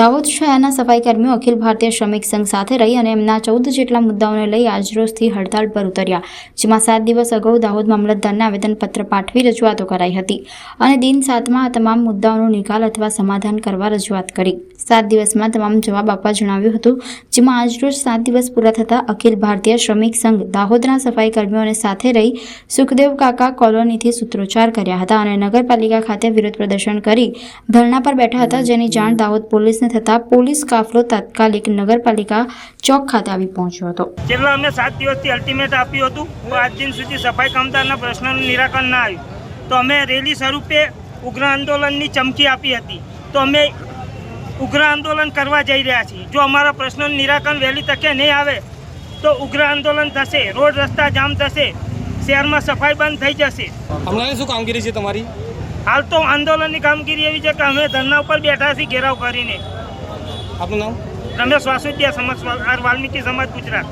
દાહોદ શહેરના સફાઈ કર્મીઓ અખિલ ભારતીય શ્રમિક સંઘ સાથે રહી અને એમના ચૌદ જેટલા મુદ્દાઓને લઈ આજરોજથી હડતાળ પર ઉતર્યા, જેમાં સાત દિવસ અગાઉ દાહોદ મામલતદારને આવેદનપત્ર પાઠવી રજૂઆતો કરાઈ હતી અને દિન સાતમાં આ તમામ મુદ્દાઓનો નિકાલ અથવા સમાધાન કરવા રજૂઆત કરી. સાત દિવસમાં તમામ જવાબ આપવા જણાવ્યું હતું, જેમાં આજરોજ સાત દિવસ પૂરા થતાં અખિલ ભારતીય શ્રમિક સંઘ દાહોદના સફાઈ કર્મીઓને સાથે રહી સુખદેવ કાકા કોલોનીથી સૂત્રોચ્ચાર કર્યા હતા અને નગરપાલિકા ખાતે વિરોધ પ્રદર્શન કરી ધરણા પર બેઠા હતા, જેની જાણ દાહોદ પોલીસને થતાં પોલીસ કાફલો તાત્કાલિક નગરપાલિકા ચોક ખાતે આવી પહોંચ્યો હતો. છેલ્લા અમે સાત દિવસથી અલ્ટિમેટ આપ્યું હતું. હું આજ દિન સુધી સફાઈ કામદારના પ્રશ્નોનું નિરાકરણ ના આવ્યું. તો અમે રેલી સ્વરૂપે ઉગ્ર આંદોલનની ચમકી આપી હતી. તો અમે ઉગ્ર આંદોલન કરવા જઈ રહ્યા છીએ. જો અમારા પ્રશ્નોનું નિરાકરણ વહેલી તકે નહીં આવે તો ઉગ્ર આંદોલન થશે રોડ રસ્તા જામ થશે શહેરમાં સફાઈ બંધ થઈ જશે. હમણાં શું કામગીરી છે તમારી? હાલ તો આંદોલનની કામગીરી એવી છે કે અમે ધરના ઉપર બેઠા છીએ ઘેરાવ કરીને. આપનું નામ? રમેશ વાસુદિયા સમાજ વાલ્મીકી સમાજ ગુજરાત.